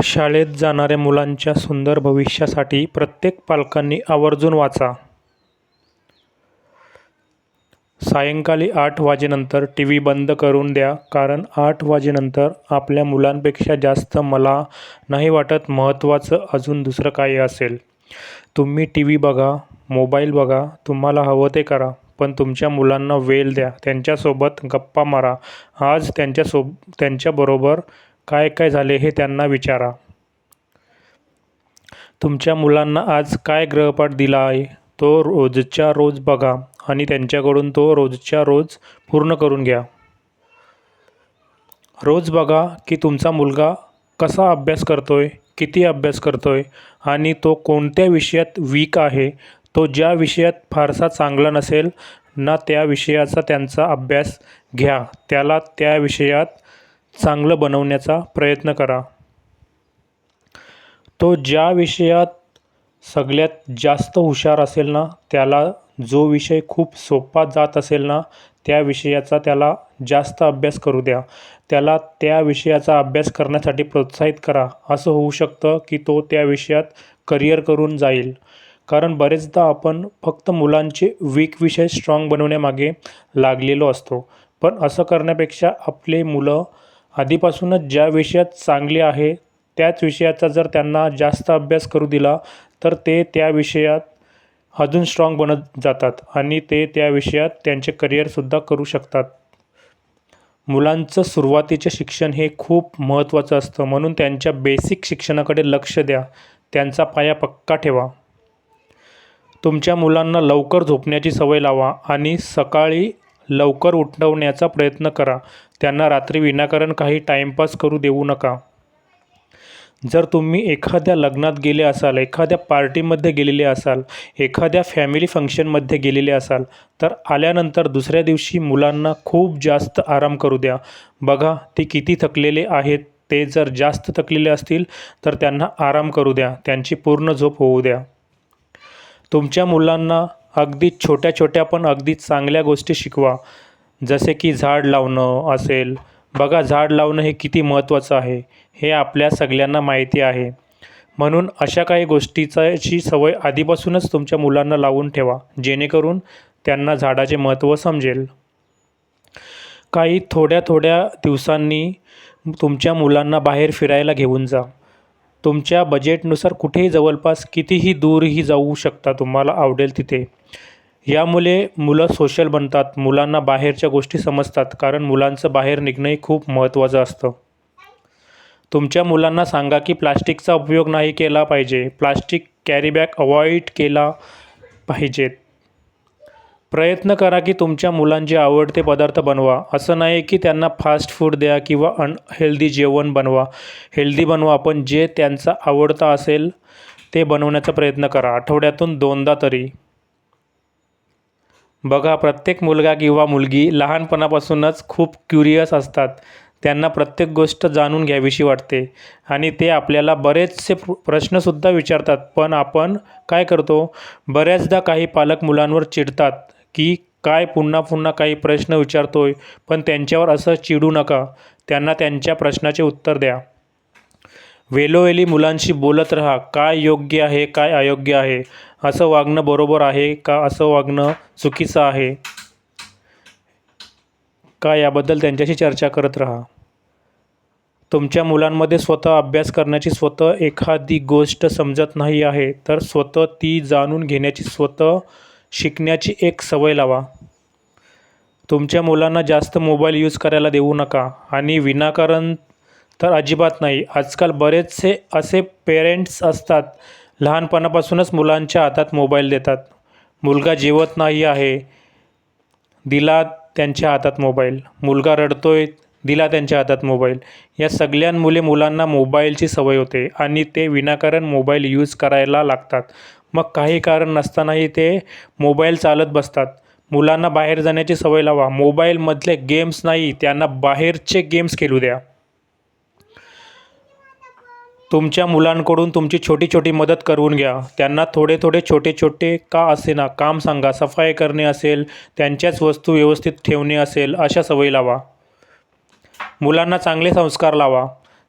शाळेत जाणाऱ्या मुलांच्या सुंदर भविष्यासाठी प्रत्येक पालकांनी आवर्जून वाचा. सायंकाळी आठ वाजेनंतर टी व्ही बंद करून द्या कारण आठ वाजेनंतर आपल्या मुलांपेक्षा जास्त मला नाही वाटत महत्त्वाचं अजून दुसरं काही असेल. तुम्ही टी व्ही बघा मोबाईल बघा तुम्हाला हवं ते करा पण तुमच्या मुलांना वेळ द्या त्यांच्यासोबत गप्पा मारा. आज त्यांच्यासोब त्यांच्याबरोबर काय काय झाले हे त्यांना विचारा. तुमच्या मुलांना आज काय ग्रहपाठ दिला आहे तो रोजच्या रोज बघा आणि त्यांच्याकडून तो रोजच्या रोज पूर्ण करून घ्या. रोज बघा की तुमचा मुलगा कसा अभ्यास करतो आहे किती अभ्यास करतो आहे आणि तो कोणत्या विषयात वीक आहे तो ज्या विषयात फारसा चांगला नसेल ना त्या विषयाचा त्यांचा अभ्यास घ्या त्याला त्या विषयात चांगलं बनवण्याचा प्रयत्न करा. तो ज्या विषयात सगळ्यात जास्त हुशार असेल ना त्याला जो विषय खूप सोपा जात असेल ना त्या विषयाचा त्याला जास्त अभ्यास करू द्या. त्याला त्या विषयाचा अभ्यास करण्यासाठी प्रोत्साहित करा. असं होऊ शकतं की तो त्या विषयात करिअर करून जाईल. कारण बरेचदा आपण फक्त मुलांचे वीक विषय स्ट्रॉंग बनवण्यामागे लागलेलो असतो. पण असं करण्यापेक्षा आपले मुलं आधीपासूनच ज्या विषयात चांगले आहे त्याच विषयाचा जर त्यांना जास्त अभ्यास करू दिला तर ते त्या विषयात अजून स्ट्रॉंग बनत जातात आणि ते त्या विषयात त्यांचे करिअरसुद्धा करू शकतात. मुलांचं सुरुवातीचे शिक्षण हे खूप महत्त्वाचं असतं. म्हणून त्यांच्या बेसिक शिक्षणाकडे लक्ष द्या. त्यांचा पाया पक्का ठेवा. तुमच्या मुलांना लवकर झोपण्याची सवय लावा आणि सकाळी लवकर उठवण्याचा प्रयत्न करा. त्यांना रात्री विनाकारण काही टाईमपास करू देऊ नका. जर तुम्ही एखाद्या लग्नात गेले असाल एखाद्या पार्टीमध्ये गेलेले असाल एखाद्या फॅमिली फंक्शनमध्ये गेलेले असाल तर आल्यानंतर दुसऱ्या दिवशी मुलांना खूप जास्त आराम करू द्या. बघा ते किती थकलेले आहेत. ते जर जास्त थकलेले असतील तर त्यांना आराम करू द्या. त्यांची पूर्ण झोप होऊ द्या. तुमच्या मुलांना अगदी छोट्या छोट्या पण अगदी चांगल्या गोष्टी शिकवा. जसे की झाड लावणं असेल. बघा झाड लावणं हे किती महत्त्वाचं आहे हे आपल्या सगळ्यांना माहिती आहे. म्हणून अशा काही गोष्टीचाची सवय आधीपासूनच तुमच्या मुलांना लावून ठेवा जेणेकरून त्यांना झाडाचे महत्त्व समजेल. काही थोड्या थोड्या दिवसांनी तुमच्या मुलांना बाहेर फिरायला घेऊन जा. तुमच्या बजेटनुसार कुठेही जवळपास कितीही दूरही जाऊ शकता तुम्हाला आवडेल तिथे. यामुळे मुलं सोशल बनतात मुलांना बाहेरच्या गोष्टी समजतात कारण मुलांचं बाहेर निघणंही खूप महत्त्वाचं असतं. तुमच्या मुलांना सांगा की प्लास्टिकचा उपयोग नाही केला पाहिजे. प्लास्टिक कॅरीबॅग अवॉइड केला पाहिजेत प्रयत्न करा की तुमच्या मुलांचे आवडते पदार्थ बनवा. असं नाही की त्यांना फास्ट फूड द्या किंवा अनहेल्दी जेवण बनवा. हेल्दी बनवा पण जे त्यांचा आवडता असेल ते बनवण्याचा प्रयत्न करा. आठवड्यातून दोनदा तरी. बघा प्रत्येक मुलगा किंवा मुलगी लहानपणापासूनच खूप क्युरियस असतात. त्यांना प्रत्येक गोष्ट जाणून घ्यावीशी वाटते आणि ते आपल्याला बरेचसे प्रश्नसुद्धा विचारतात. पण आपण काय करतो? बऱ्याचदा काही पालक मुलांवर चिडतात की काय पुन्हा पुन्हा काही प्रश्न विचारतोय पण त्यांच्यावर असं चिडू नका. त्यांना त्यांच्या प्रश्नाचे उत्तर द्या. वेळोवेळी मुलांशी बोलत राहा. काय योग्य आहे काय अयोग्य आहे? असं वागणं बरोबर आहे का असं वागणं चुकीचं आहे? का याबद्दल त्यांच्याशी चर्चा करत राहा? तुमच्या मुलांमध्ये स्वतः अभ्यास करण्याची स्वतः एखादी गोष्ट समजत नाही आहे तर स्वतः ती जाणून घेण्याची स्वतः शिकण्याची एक सवय लावा. तुमच्या मुलांना जास्त मोबाईल यूज करायला देऊ नका आणि विनाकारण तर अजिबात नाही. आजकाल बरेचसे असे पेरेंट्स असतात. लहानपणापासूनच मुलांच्या हातात मोबाईल देतात. मुलगा जेवत नाही आहे दिला त्यांच्या हातात मोबाईल मुलगा रडतोय दिला त्यांच्या हातात मोबाईल या सगळ्यांमुळे मुलांना मोबाईलची सवय होते आणि ते विनाकारण मोबाईल यूज करायला लागतात. मग काही कारण नसतानाही ते मोबाईल चालत बसतात. मुलांना बाहेर जाण्याची सवय लावा. मोबाईलमधले गेम्स नाही त्यांना बाहेरचे गेम्स खेळू द्या. तुमच्या मुलांकडून तुमची छोटी छोटी मदत करून घ्या. त्यांना थोडे थोडे छोटे छोटे का असेना काम सांगा. सफाई करणे असेल त्यांच्याच वस्तू व्यवस्थित ठेवणे असेल अशा सवयी लावा. मुलांना चांगले संस्कार लावा.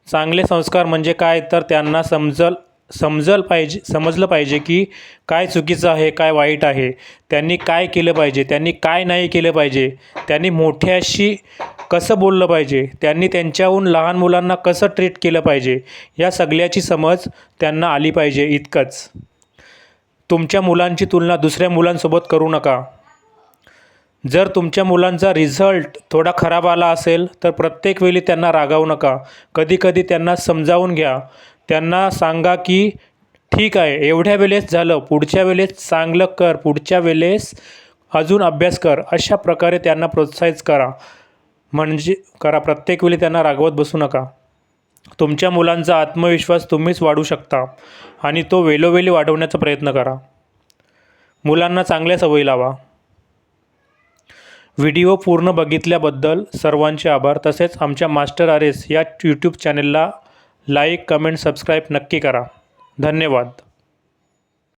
चांगले संस्कार म्हणजे काय? तर त्यांना समजल समजल पाहिजे समजलं पाहिजे की काय चुकीचं आहे काय वाईट आहे. त्यांनी काय केलं पाहिजे? त्यांनी काय नाही केलं पाहिजे? त्यांनी मोठ्याशी कसं बोललं पाहिजे? त्यांनी त्यांच्याहून लहान मुलांना कसं ट्रीट केलं पाहिजे? या सगळ्याची समज त्यांना आली पाहिजे इतकंच. तुमच्या मुलांची तुलना दुसऱ्या मुलांसोबत करू नका. जर तुमच्या मुलांचा रिझल्ट थोडा खराब आला असेल तर प्रत्येक वेळी त्यांना रागावू नका. कधीकधी त्यांना समजावून घ्या. त्यांना सांगा की ठीक आहे एवढ्या वेळेस झालं पुढच्या वेळेस चांगलं कर पुढच्या वेळेस अजून अभ्यास कर. अशा प्रकारे त्यांना प्रोत्साहित करा. म्हणजे करा प्रत्येक वेळी त्यांना रागवत बसू नका. तुमच्या मुलांचा आत्मविश्वास तुम्हीच वाढवू शकता आणि तो वेळोवेळी वाढवण्याचा प्रयत्न करा. मुलांना चांगल्या सवयी लावा. व्हिडिओ पूर्ण बघितल्याबद्दल सर्वांचे आभार. तसेच आमच्या मास्टर आर एस या यूट्यूब चॅनलला लाईक कमेंट सबस्क्राईब नक्की करा. धन्यवाद.